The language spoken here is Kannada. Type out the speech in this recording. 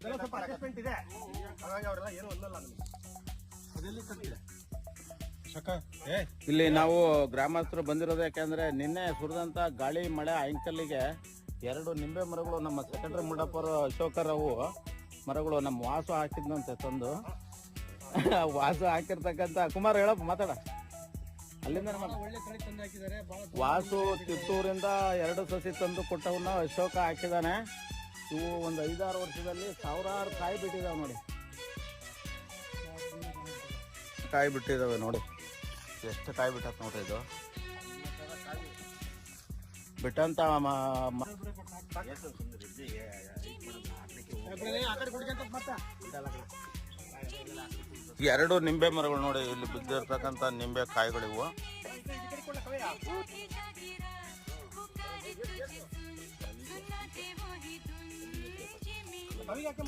ಇದೆಲ್ಲ ಸ್ವಲ್ಪ ಅಡ್ಜಸ್ಟ್ಮೆಂಟ್ ಇದೆ. ಹಾಗಾಗಿ ಅವರೆಲ್ಲ ಏನು ಅನ್ನಲ್ಲ ನಮಗೆ. ಅದೆಲ್ಲಿ ತಂದಿದೆ ಶಕ. ಏ. ಇಲ್ಲಿ ನಾವು ಗ್ರಾಮಸ್ಥರು ಬಂದಿರೋದು ಯಾಕೆಂದ್ರೆ ನಿನ್ನೆ ಸುರಿದಂತ ಗಾಳಿ ಮಳೆ ಆಯಂಕಲ್ಲಿಗೆ ಎರಡು ನಿಂಬೆ ಮರಗಳು ನಮ್ಮ ಸೆಕ್ರೆಟರಿ ಅಶೋಕ ಅಶೋಕರವು ಮರಗಳು ನಮ್ಮ ವಾಸು ಹಾಕಿದ್ನಂತೆ ತಂದು. ವಾಸು ಹಾಕಿರ್ತಕ್ಕಂತ ಕುಮಾರ್ ಹೇಳಪ್ಪ ಮಾತಾಡ. ಅಲ್ಲಿಂದ ನಮ್ಮ ಒಳ್ಳೆ ತಳಿ ತಂದು ಹಾಕಿದ್ದಾರೆ ವಾಸು ಕಿತ್ತೂರಿಂದ ಎರಡು ಸಸಿ ತಂದು ಕೊಟ್ಟವನ್ನ ಅಶೋಕ ಹಾಕಿದಾನೆ. ಇವು ಒಂದು ಐದಾರು ವರ್ಷದಲ್ಲಿ ಸಾವಿರಾರು ಕಾಯಿ ಬಿಟ್ಟಿದಾವೆ ನೋಡಿ. ಕಾಯಿ ಬಿಟ್ಟಿದಾವೆ ನೋಡಿ. ಎಷ್ಟು ಕಾಯಿ ಬಿಟ್ಟತ್ ನೋಡ್ರಿ ಇದು? ಬಿಟ್ಟಂತ ಎರಡು ನಿಂಬೆ ಮರಗಳು ನೋಡಿ ಇಲ್ಲಿ ಬಿದ್ದಿರ್ತಕ್ಕಂಥ ನಿಂಬೆ ಕಾಯಿಗಳಿವು. sabía que.